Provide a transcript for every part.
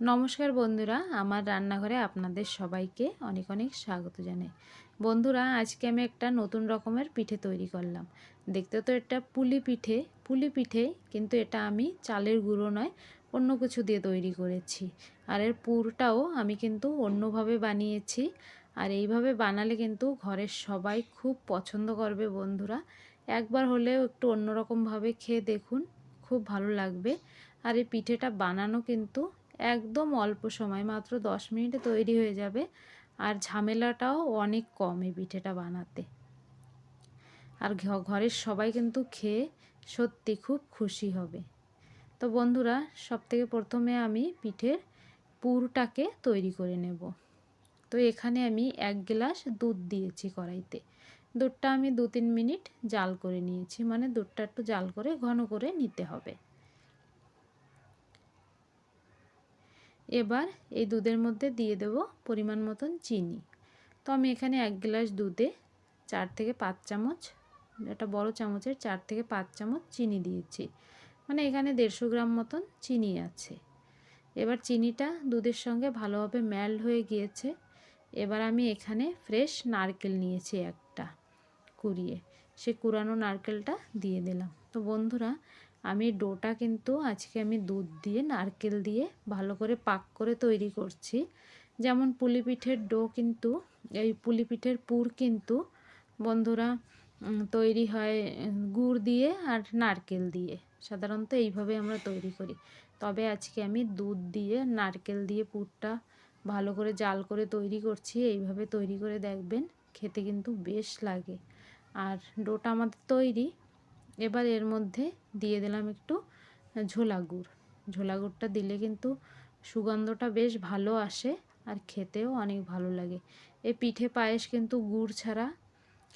নমস্কার বন্ধুরা, আমার রান্নাঘরে আপনাদের সবাইকে অনেক অনেক স্বাগত জানাই। বন্ধুরা, আজকে আমি একটা নতুন রকমের পিঠে তৈরি করলাম। দেখতে তো এটা পুলি পিঠে পুলি পিঠে কিন্তু এটা আমি চালের গুঁড়ো নয়, অন্য কিছু দিয়ে তৈরি করেছি। আর এর পুরটাও আমি কিন্তু অন্যভাবে বানিয়েছি। আর এইভাবে বানালে কিন্তু ঘরের সবাই খুব পছন্দ করবে বন্ধুরা। একবার হলেও একটু অন্যরকমভাবে খেয়ে দেখুন, খুব ভালো লাগবে। আর এই পিঠেটা বানানো কিন্তু একদম অল্প সময়, মাত্র দশ মিনিটে তৈরি হয়ে যাবে। আর ঝামেলাটাও অনেক কম এই পিঠেটা বানাতে। আর ঘরের সবাই কিন্তু খেয়ে সত্যি খুব খুশি হবে। তো বন্ধুরা সব থেকে প্রথমে আমি পিঠের পুরটাকে তৈরি করে নেব। তো এখানে আমি এক গ্লাস দুধ দিয়েছি কড়াইতে। দুধটা আমি দু তিন মিনিট জাল করে নিয়েছি মানে দুধটা একটু জাল করে ঘন করে নিতে হবে। এবার এই দুধের মধ্যে দিয়ে দেব পরিমাণ মতন চিনি। তো আমি এখানে এক গ্লাস দুধে চার থেকে পাঁচ চামচ, একটা বড় চামচের চার থেকে পাঁচ চামচ চিনি দিয়েছি। মানে এখানে দেড়শো গ্রাম মতন চিনি আছে। এবার চিনিটা দুধের সঙ্গে ভালোভাবে ম্যাল্ট হয়ে গিয়েছে। এবার আমি এখানে ফ্রেশ নারকেল নিয়েছি একটা কুড়িয়ে। সে কুড়ানো নারকেলটা দিয়ে দিলাম। তো বন্ধুরা আমি ডোটা কিন্তু আজকে আমি দুধ দিয়ে, নারকেল দিয়ে ভালো করে পাক করে তৈরি করছি। যেমন পুলি পিঠের ডো কিন্তু, এই পুলি পিঠের পুর কিন্তু বন্ধুরা তৈরি হয় গুড় দিয়ে আর নারকেল দিয়ে। সাধারণত এইভাবে আমরা তৈরি করি। তবে আজকে আমি দুধ দিয়ে, নারকেল দিয়ে পুরটা ভালো করে জাল করে তৈরি করছি। এইভাবে তৈরি করে দেখবেন, খেতে কিন্তু বেশ লাগে। আর ডোটা আমাদের তৈরি এবার এর মধ্যে দিয়ে দিলাম একটু ঝোলা গুড়। ঝোলা গুড়টা দিলে কিন্তু সুগন্ধটা বেশ ভালো আসে আর খেতেও অনেক ভালো লাগে। এই পিঠে পায়েস কিন্তু গুড় ছাড়া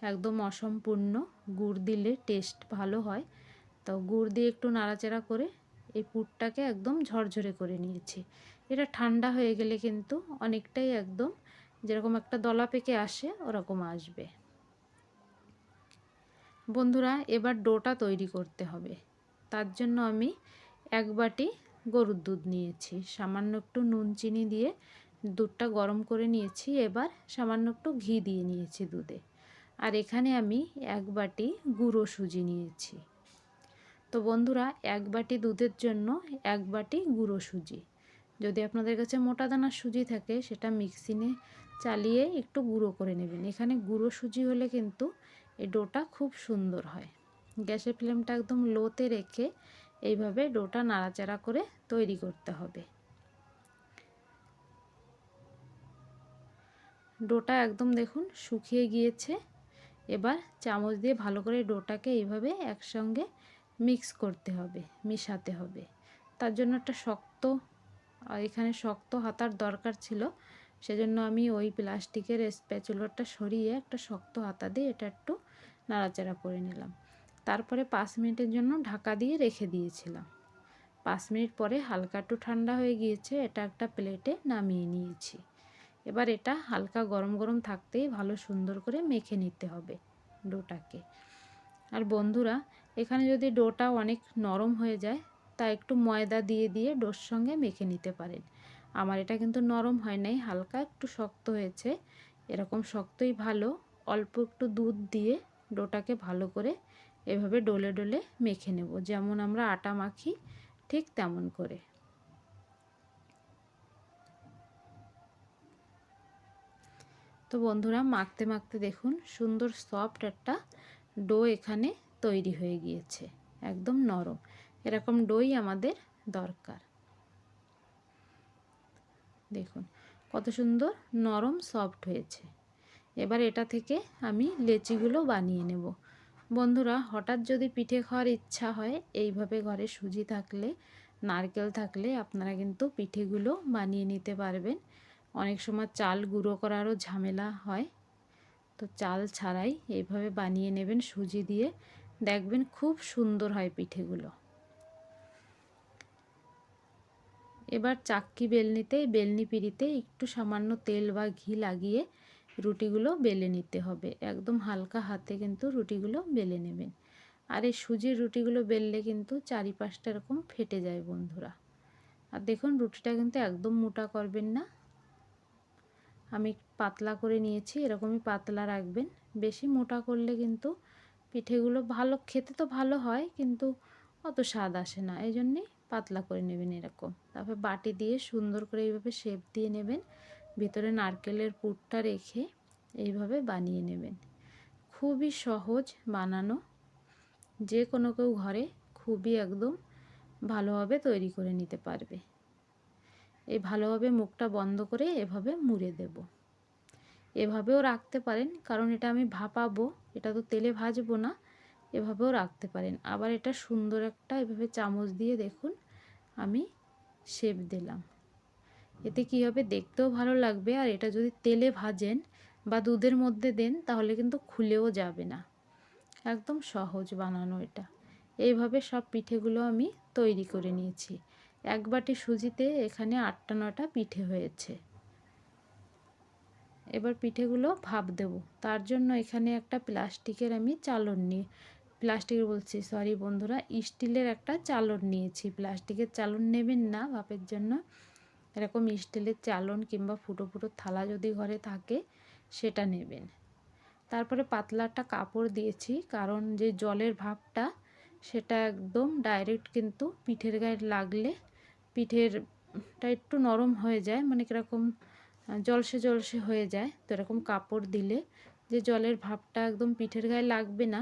একদম অসম্পূর্ণ। গুড় দিলে টেস্ট ভালো হয়। তো গুড় দিয়ে একটু নাড়াচাড়া করে এই পুরটাকে একদম ঝরঝরে করে নিয়েছি। এটা ঠান্ডা হয়ে গেলে কিন্তু অনেকটাই একদম যেরকম একটা দলা পেকে আসে ওরকম আসবে। বন্ধুরা, এবার ডোটা তৈরি করতে হবে। তার জন্য আমি এক বাটি গরুর দুধ নিয়েছি। সামান্য একটু নুন, চিনি দিয়ে দুধটা গরম করে নিয়েছি। এবার সামান্য একটু ঘি দিয়ে নিয়েছি দুধে। আর এখানে আমি এক বাটি গুঁড়ো সুজি নিয়েছি। তো বন্ধুরা, এক বাটি দুধের জন্য এক বাটি গুঁড়ো সুজি। যদি আপনাদের কাছে মোটা দানার সুজি থাকে, সেটা মিক্সিনে চালিয়ে একটু গুঁড়ো করে নেবেন। এখানে গুঁড়ো সুজি হলে কিন্তু এই ডোটা খুব সুন্দর হয়। গ্যাসের ফ্লেমটা একদম লোতে রেখে এইভাবে ডোটা নাড়াচাড়া করে তৈরি করতে হবে। ডোটা একদম দেখুন শুকিয়ে গিয়েছে। এবার চামচ দিয়ে ভালো করে ডোটাকে এইভাবে একসঙ্গে মিক্স করতে হবে, মিশাতে হবে। তার জন্য একটা শক্ত, এখানে শক্ত হাতার দরকার ছিল। সেজন্য আমি ওই প্লাস্টিকের স্প্যাচুলারটা সরিয়ে একটা শক্ত হাতা দিয়ে এটা একটু নাড়াচাড়া করে নিলাম। তারপরে পাঁচ মিনিটের জন্য ঢাকা দিয়ে রেখে দিয়েছিলাম। পাঁচ মিনিট পরে হালকা একটু ঠান্ডা হয়ে গিয়েছে, এটা একটা প্লেটে নামিয়ে নিয়েছি। এবার এটা হালকা গরম গরম থাকতেই ভালো সুন্দর করে মেখে নিতে হবে ডোটাকে। আর বন্ধুরা, এখানে যদি ডোটা অনেক নরম হয়ে যায়, তা একটু ময়দা দিয়ে দিয়ে ডোর সঙ্গে মেখে নিতে পারেন। আমার এটা কিন্তু নরম হয় নাই, হালকা একটু শক্ত হয়েছে। এরকম শক্তই ভালো, অল্প একটু দুধ দিয়ে ডোটাকে ভালো করে এভাবে ডলে ডলে মেখে নেব। যেমন আমরা আটা মাখি ঠিক তেমন করে। তো বন্ধুরা, মাখতে মাখতে দেখুন সুন্দর সফট একটা ডো এখানে তৈরি হয়ে গিয়েছে, একদম নরম। এরকম ডোই আমাদের দরকার। দেখুন কত সুন্দর নরম সফট হয়েছে। এবার এটা থেকে আমি লেচিগুলো বানিয়ে নেব। বন্ধুরা, হঠাৎ যদি পিঠে খাওয়ার ইচ্ছা হয়, এইভাবে ঘরে সুজি থাকলে, নারকেল থাকলে আপনারা কিন্তু পিঠেগুলো বানিয়ে নিতে পারবেন। অনেক সময় চাল গুঁড়ো করারও ঝামেলা হয়। তো চাল ছাড়াই এইভাবে বানিয়ে নেবেন সুজি দিয়ে। দেখবেন খুব সুন্দর হয় পিঠেগুলো। এবার চাক্কি বেলনিতে, বেলনি পিড়িতে একটু সামান্য তেল বা ঘি লাগিয়ে রুটিগুলো বেলে নিতে হবে। একদম হালকা হাতে কিন্তু রুটিগুলো বেলে নেবেন। আর এই সুজির রুটিগুলো বেললে কিন্তু চারিপাশটা এরকম ফেটে যায় বন্ধুরা। আর দেখুন রুটিটা কিন্তু একদম মোটা করবেন না। আমি পাতলা করে নিয়েছি, এরকমই পাতলা রাখবেন। বেশি মোটা করলে কিন্তু পিঠেগুলো ভালো, খেতে তো ভালো হয় কিন্তু অত স্বাদ আসে না। এই জন্যেই পাতলা করে নেবেন এরকম। তারপর বাটি দিয়ে সুন্দর করে এইভাবে শেপ দিয়ে নেবেন। ভিতরে নারকেলের পুরটা রেখে এইভাবে বানিয়ে নেবেন। খুবই সহজ বানানো। যে কোনো কেউ ঘরে খুবই একদম ভালোভাবে তৈরি করে নিতে পারবে। এই ভালোভাবে মুখটা বন্ধ করে এভাবে মুড়ে দেব। এভাবেও রাখতে পারেন, কারণ এটা আমি ভাপাবো, এটা তো তেলে ভাজবো না, এভাবেও রাখতে পারেন। আবার এটা সুন্দর একটা এভাবে চামচ দিয়ে দেখুন, আমি শেপ দিলাম। এতে কী হবে? দেখতেও ভালো লাগবে। আর এটা যদি তেলে ভাজেন বা দুধের মধ্যে দেন, তাহলে কিন্তু খুলেও যাবে না। একদম সহজ বানানো এটা। এইভাবে সব পিঠেগুলো আমি তৈরি করে নিয়েছি। এক বাটি সুজিতে এখানে আটটা নটা পিঠে হয়েছে। এবার পিঠেগুলো ভাপ দেব। তার জন্য এখানে একটা প্লাস্টিকের আমি চালন নিয়ে প্লাস্টিকের বলছি, সরি বন্ধুরা, স্টিলের একটা চালন নিয়েছি। প্লাস্টিকের চালন নেবেন না, ভাপের জন্য। এরকম স্টিলের চালন কিংবা ফুটো ফুটো থালা যদি ঘরে থাকে, সেটা নেবেন। তারপরে পাতলা একটা কাপড় দিয়েছি, কারণ যে জলের ভাপটা সেটা একদম ডাইরেক্ট কিন্তু পিঠের গায়ে লাগলে পিঠেরটা একটু নরম হয়ে যায় মানে কীরকম জলসে জলসে হয়ে যায়। তো এরকম কাপড় দিলে যে জলের ভাপটা একদম পিঠের গায়ে লাগবে না,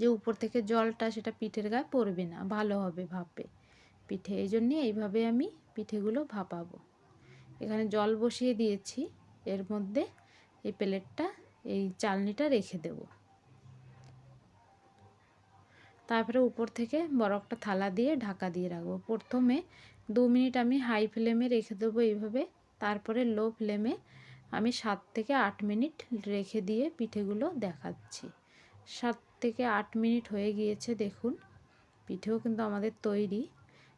যে উপর থেকে জলটা সেটা পিঠের গায়ে পড়বে না, ভালো হবে ভাপে পিঠে। এই জন্যে এইভাবে আমি পিঠেগুলো ভাপাবো। এখানে জল বসিয়ে দিয়েছি। এর মধ্যে এই প্লেটটা, এই চালনিটা রেখে দেব। তারপরে উপর থেকে বড় একটা থালা দিয়ে ঢাকা দিয়ে রাখব। প্রথমে দু মিনিট আমি হাই ফ্লেমে রেখে দেবো এইভাবে। তারপরে লো ফ্লেমে আমি সাত থেকে আট মিনিট রেখে দিয়ে পিঠেগুলো দেখাচ্ছি। সাত থেকে আট মিনিট হয়ে গিয়েছে, দেখুন। পিঠেও কিন্তু আমাদের তৈরি।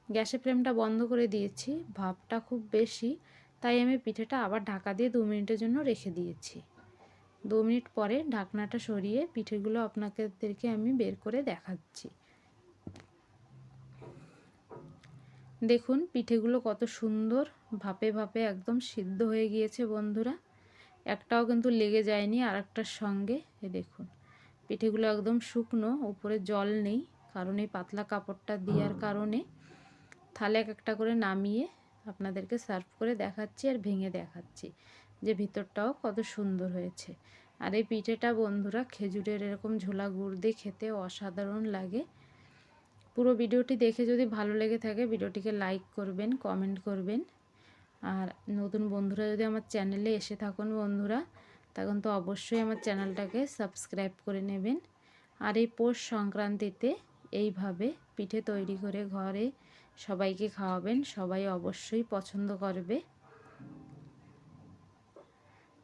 গ্যাসের ফ্লেমটা বন্ধ করে দিয়েছি, ভাপটা খুব বেশি, তাই আমি পিঠেটা আবার ঢাকা দিয়ে দু মিনিটের জন্য রেখে দিয়েছি। দু মিনিট পরে ঢাকনাটা সরিয়ে পিঠেগুলো আপনাদেরকে আমি বের করে দেখাচ্ছি। দেখুন, পিঠেগুলো কত সুন্দর, ভাপে ভাপে একদম সিদ্ধ হয়ে গিয়েছে বন্ধুরা। একটাও কিন্তু লেগে যায়নি আর একটার সঙ্গে দেখুন। পিঠেগুলো একদম শুকনো উপরে জল নেই, কারণ এই পাতলা কাপড়টা দেওয়ার কারণে। থালে এক একটা করে নামিয়ে আপনাদেরকে সার্ভ করে দেখাচ্ছি আর ভেঙে দেখাচ্ছি যে ভিতরটাও কত সুন্দর হয়েছে। আর এই পিঠেটা বন্ধুরা খেজুরের এরকম ঝোলা গুড় দিয়ে খেতে অসাধারণ লাগে। পুরো ভিডিওটি দেখে যদি ভালো লেগে থাকে ভিডিওটিকে লাইক করবেন, কমেন্ট করবেন। আর নতুন বন্ধুরা যদি আমার চ্যানেলে এসে থাকুন বন্ধুরা, তখন তো অবশ্যই আমার চ্যানেলটাকে সাবস্ক্রাইব করে নেবেন। আর এই পৌষ সংক্রান্তিতে এইভাবে পিঠে তৈরি করে ঘরে সবাইকে খাওয়াবেন। সবাই অবশ্যই পছন্দ করবে।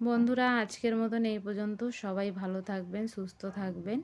বন্ধুরা, আজকের মতন এই পর্যন্ত। সবাই ভালো থাকবেন, সুস্থ থাকবেন।